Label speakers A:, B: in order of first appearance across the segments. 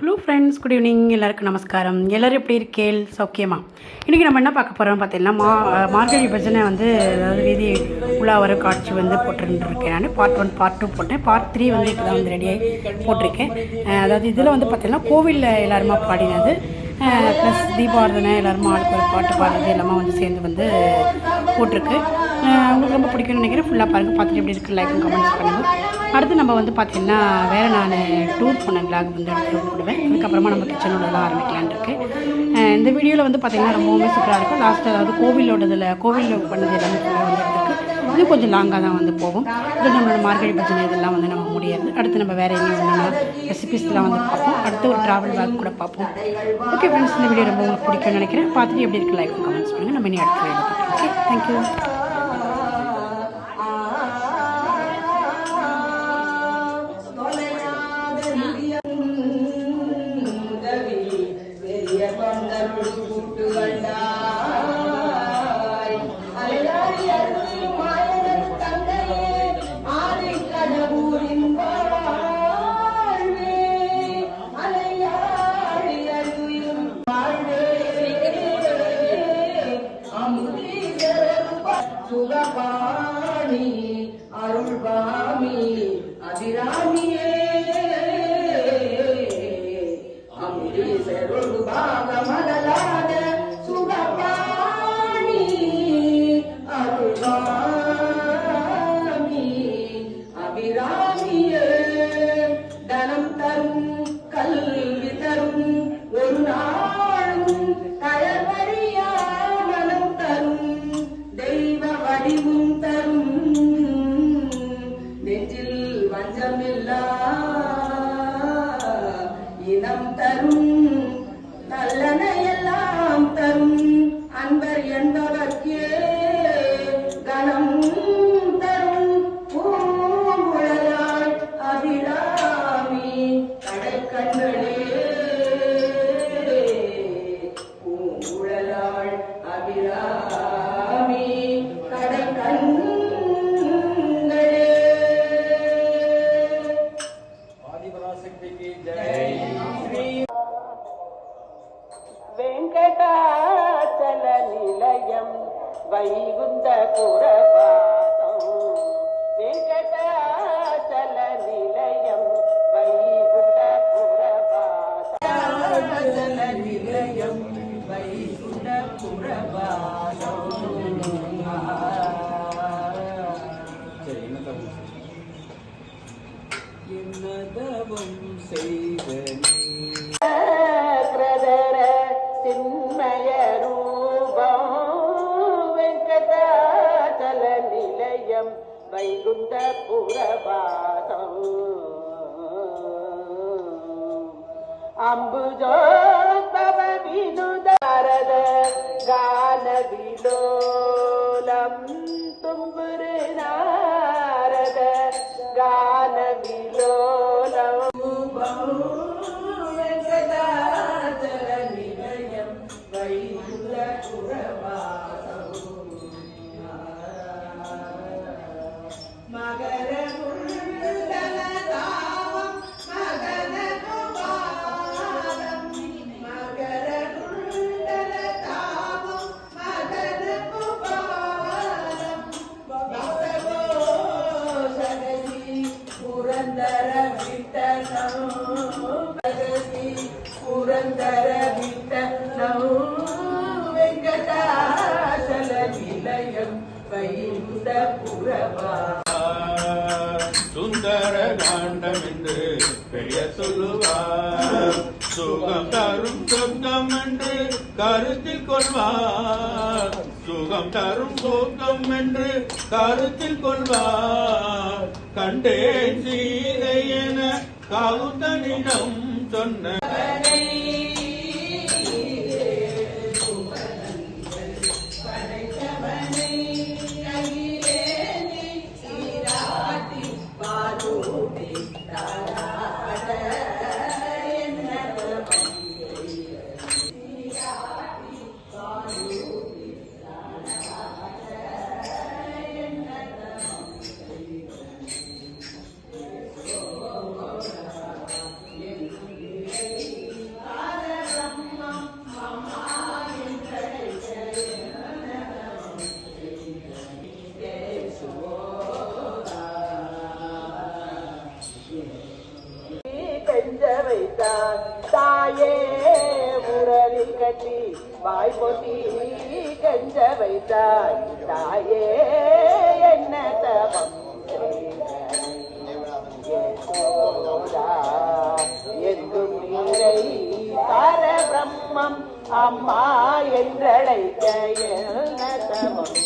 A: Hello friends good evening எல்லாருக்கும் நமஸ்காரம். எல்லோரும் எப்படி இருக்கேள் சௌக்கியமா? இன்றைக்கி நம்ம என்ன பார்க்க போகிறோம் பார்த்தீங்கன்னா மா மார்கழி பஜனை வந்து அதாவது வீதி உலா வர காட்சி வந்து போட்டுருந்துருக்கேன் நான். பார்ட் ஒன் பார்ட் டூ போட்டேன். பார்ட் த்ரீ வந்து இப்போ தான் வந்து ரெடியாகி போட்டிருக்கேன். அதாவது இதில் வந்து பார்த்திங்கன்னா கோவிலில் எல்லாருமா பாடினது. ப்ளஸ் தீபாரதனை எல்லாருமா ஆளுக்கு ஒரு பாட்டு பாடுறது எல்லாமே வந்து சேர்ந்து வந்து போட்டிருக்கு. உங்களுக்கு ரொம்ப பிடிக்கும்னு நினைக்கிறேன். ஃபுல்லாக பாருங்கள் பார்த்துட்டு எப்படி இருக்குது லைக்கும் கமெண்ட்ஸ் பண்ணுங்கள் அடுத்து நம்ம வந்து பார்த்திங்கன்னா வேறு நான் டூர் போன விளாக் வந்து எடுத்து போடுவேன். அதுக்கப்புறமா நம்ம கிச்சனோடலாம் ஆரம்பிக்கலான் இருக்கு. இந்த வீடியோவில் வந்து பார்த்திங்கன்னா ரொம்பவுமே சூப்பராக இருக்கும். லாஸ்ட்டு அதாவது கோவிலோடதில் கோவிலில் பண்ணது எல்லாமே வந்து எடுத்துருக்கு. இது கொஞ்சம் லாங்காக தான் வந்து போகும். இது நம்மளோட மார்கழி பஜனை இதெல்லாம் வந்து நம்ம முடியாது அடுத்து நம்ம வேறு என்ன என்னென்ன ரெசிபிஸ்லாம் வந்து பார்ப்போம். அடுத்து ஒரு ட்ராவல் பேக் கூட பார்ப்போம். ஓகே ஃப்ரெண்ட்ஸ் இந்த வீடியோ ரொம்ப உங்களுக்கு பிடிக்கும்னு நினைக்கிறேன். பார்த்துட்டு எப்படி இருக்குது லைக் கமெண்ட்ஸ் பண்ணுங்கள் நம்ம இனி அடுத்த வீடியோ ஓகே தேங்க்யூ
B: கொள்வார். சுகம் தரும் போக்கம் என்று கருத்தில் கொள்வார். கண்டேன்
A: அம்மா என்றழைக்க என்ன தவம்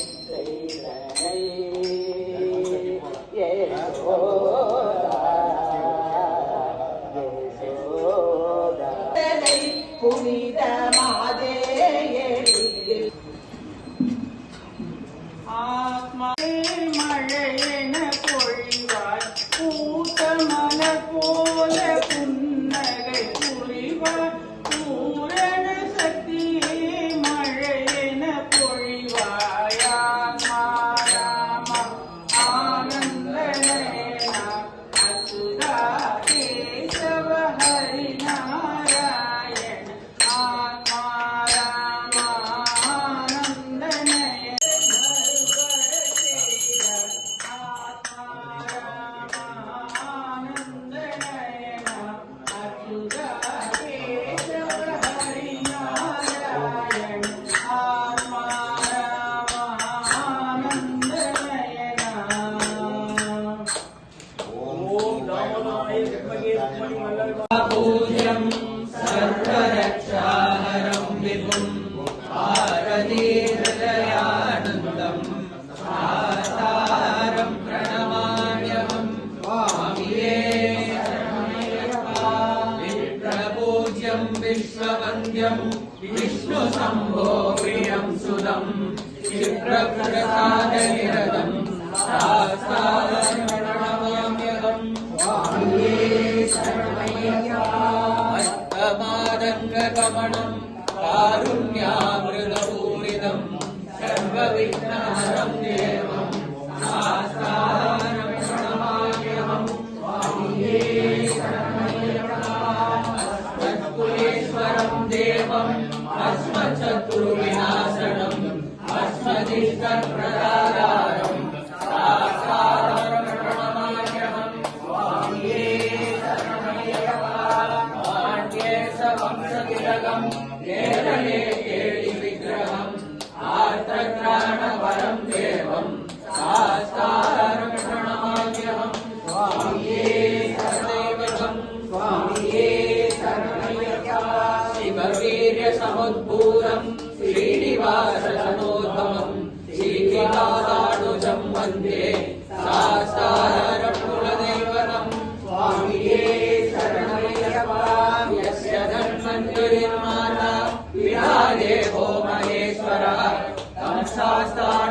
C: Amén. विमाता विराजे भो महेश्वर
D: तम शास्ता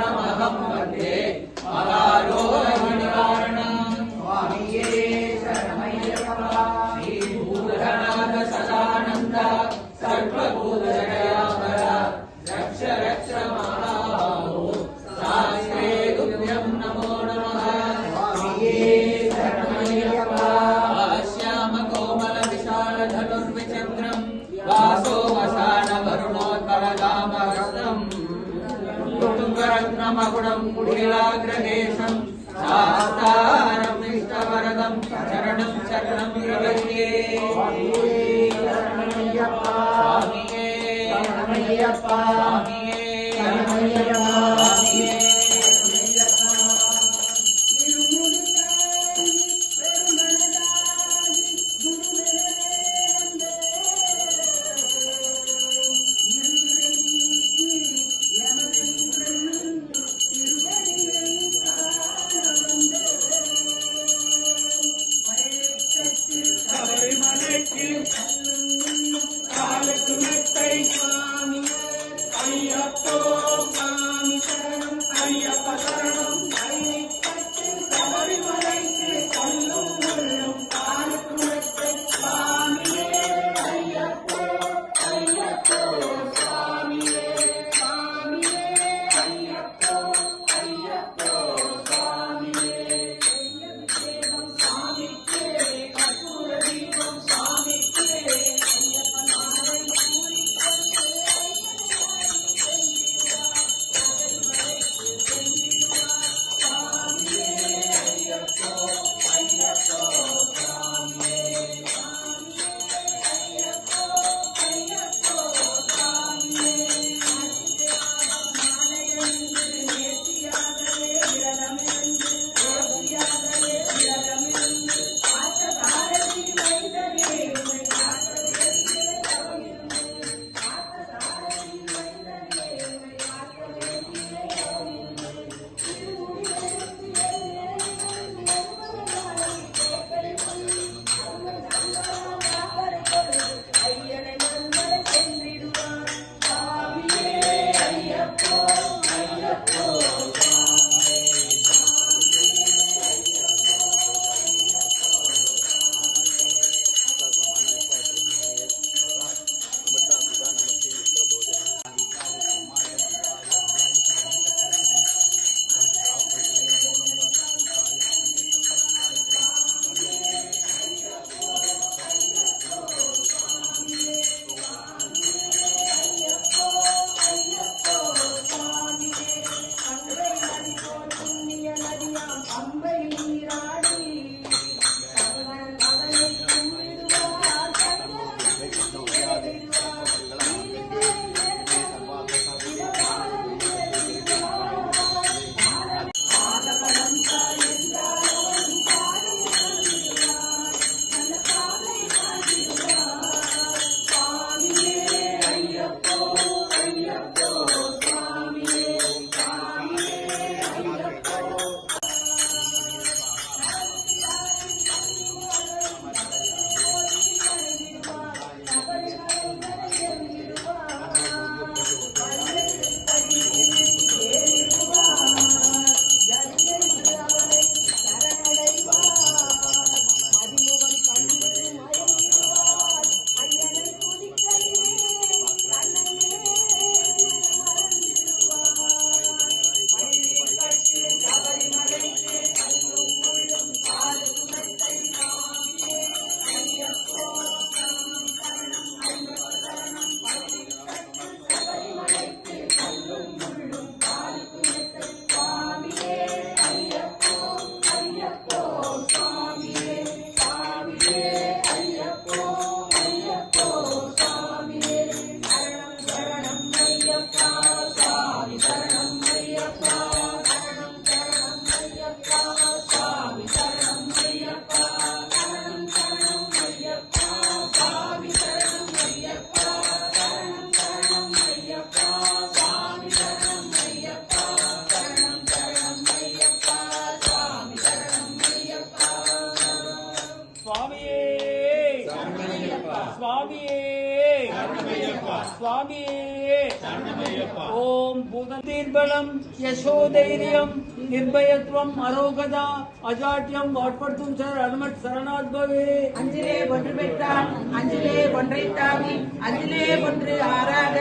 D: நிர்பயத்துவம் அரோகதா அஜாட்டியம் வாட்படுத்தும் சார் அனுமத் சரணாத்பவே
A: அஞ்சிலே ஒன்று பெற்றான் அஞ்சிலே ஒன்றை தாவி அஞ்சிலே ஒன்று ஆறாக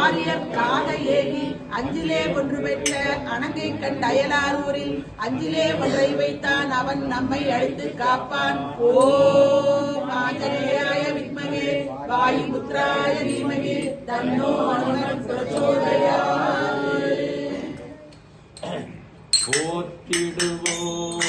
A: ஆரியர் காக ஏகி அஞ்சிலே ஒன்று பெற்ற அணங்கை கண் அயலாரூரில் அஞ்சிலே ஒன்றை வைத்தான் அவன் நம்மை அழைத்து காப்பான். ஓ ஆஞ்சநேயாய வாயு புத்திராய தீமகே தன்னோ அனுமன் பிரச்சோதயா
E: போற்றிடுவோம்.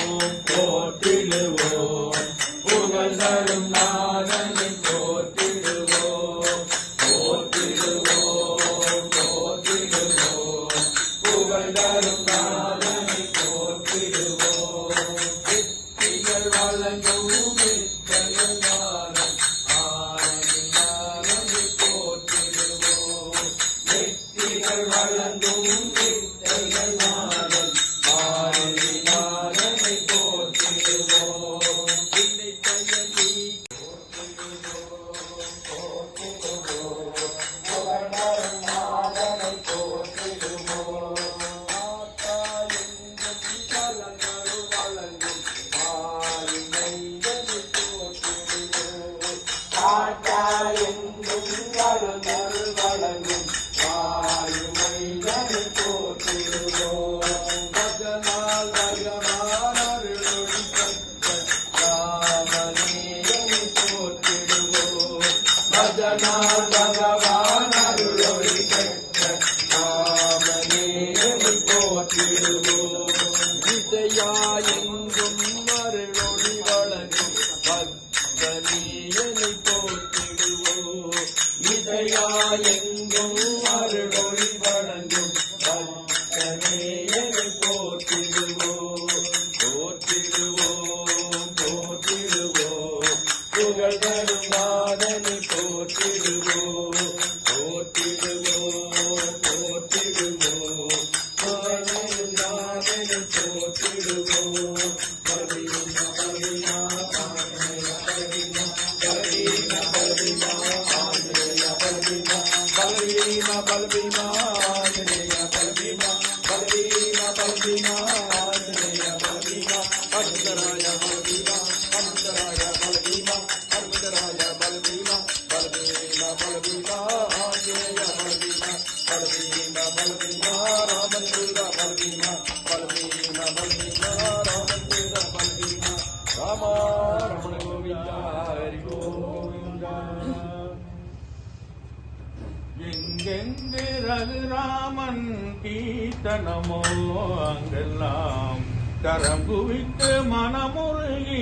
E: போற்றிடுவோ போற்றிடுவோ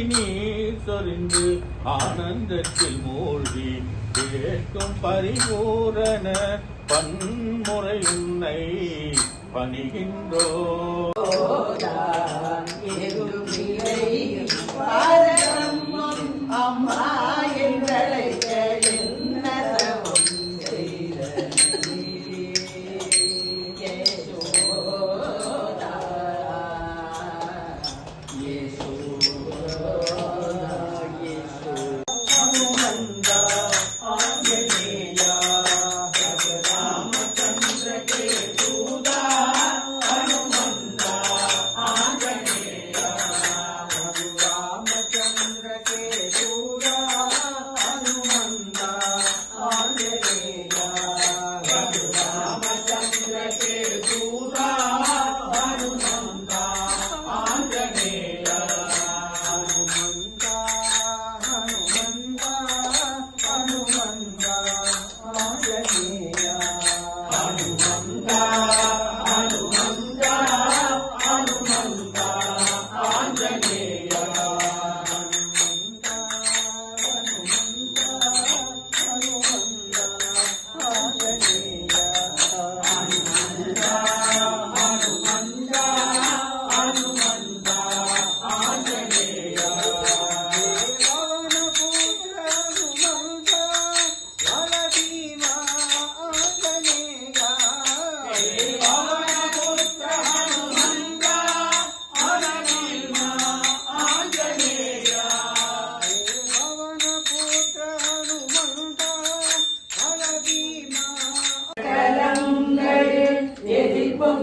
E: நீர் சொரிந்து ஆனந்தத்தில் மூழ்கி கேட்கும் பரிபூரண பன்முறை உன்னை பணிகின்றோ.
A: அம்மா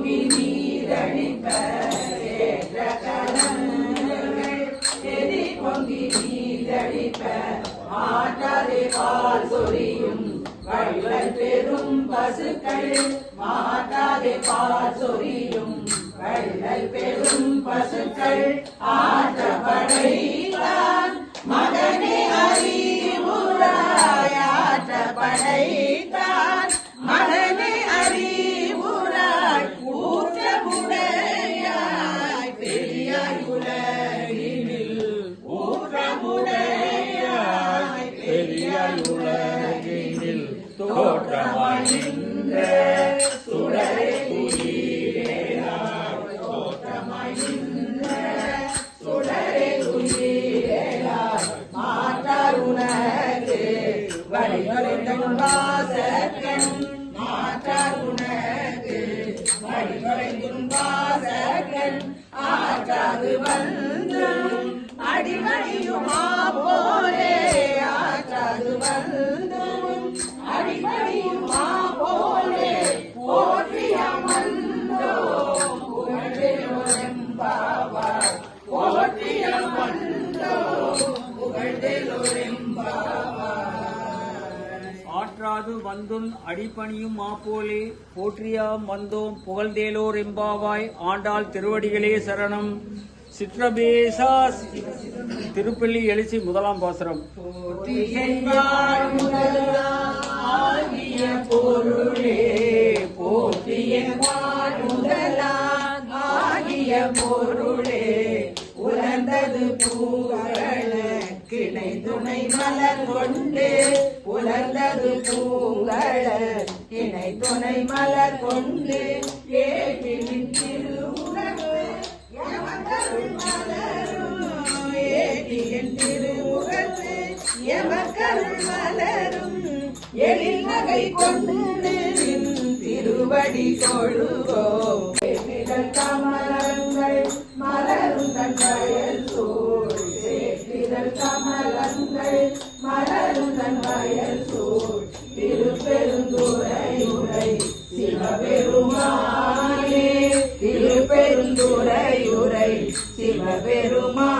A: be வந்தும்
D: அடிபணியும் மாப்போலே போற்றியாம் வந்தோம் புகழ்ந்தேலோர் எம்பாவாய் ஆண்டாள் திருவடிகளே சரணம். சிற்றபேசா திருப்பள்ளி எழுச்சி முதலாம் பாசுரம்.
A: பொருளே போற்றிய பொருள். மலர் கொண்டு உலர்ந்தது பூங்கள. இணை துணை மலர் கொண்டு ஏற்றி திருவுணர்வு ஏற்றியின் திருவுணர்வு எமக்கருள் மலரும் எழில் நகை கொண்டு திருவடி தொழுவோம் வயல் சூழ் திருப்பெருந்துரை உரை சிவபெருமானே திருப்பெருந்துரை உரை சிவபெருமான்.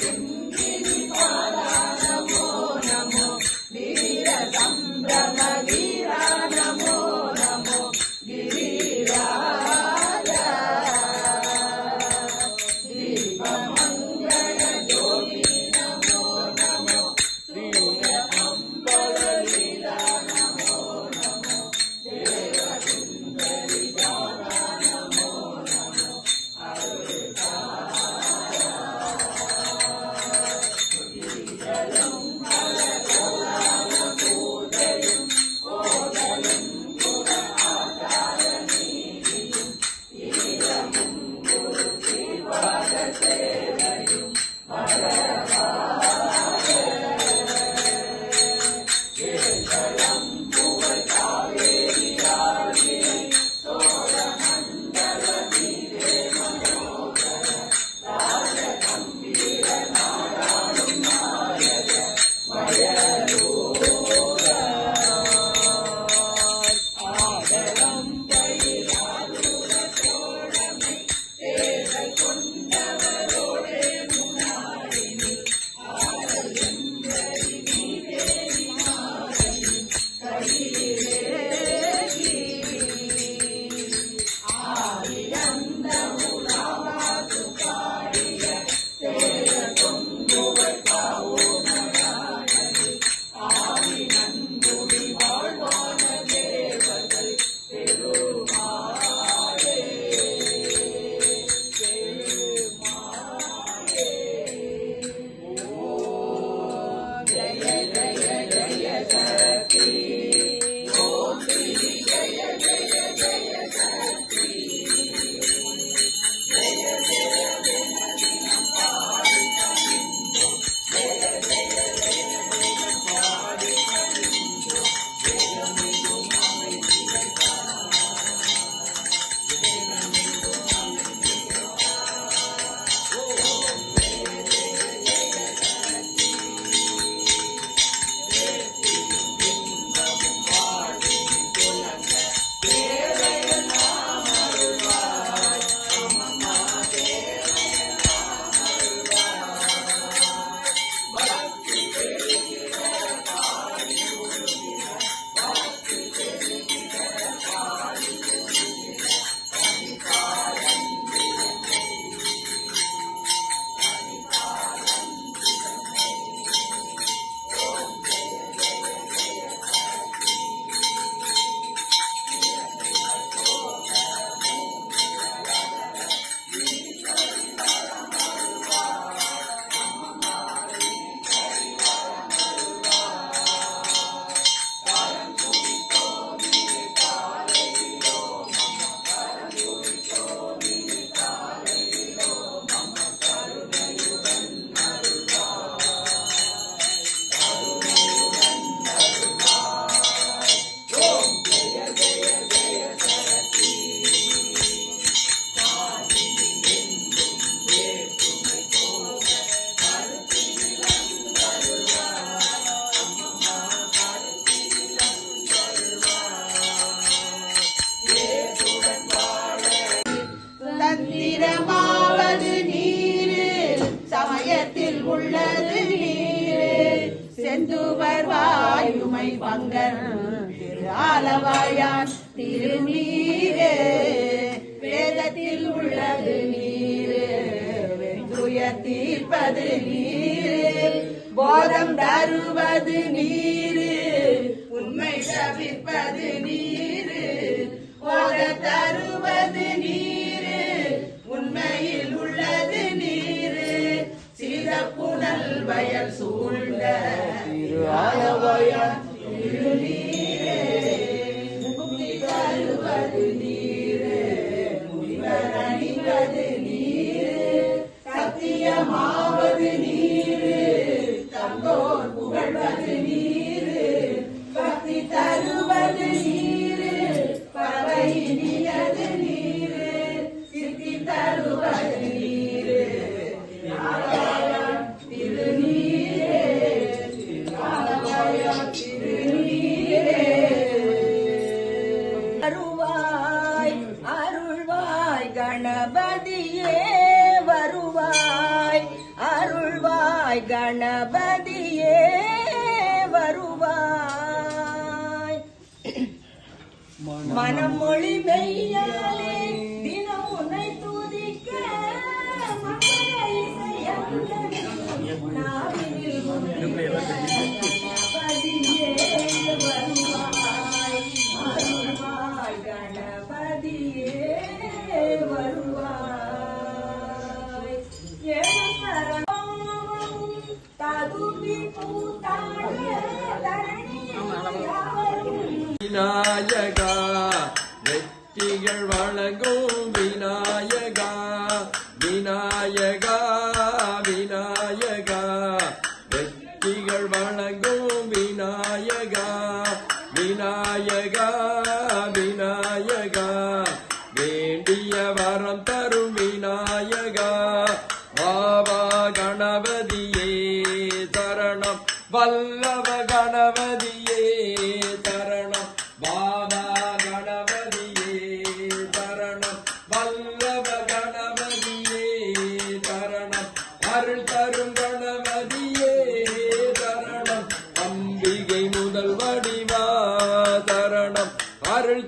A: Thank you.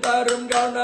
A: தரும் கண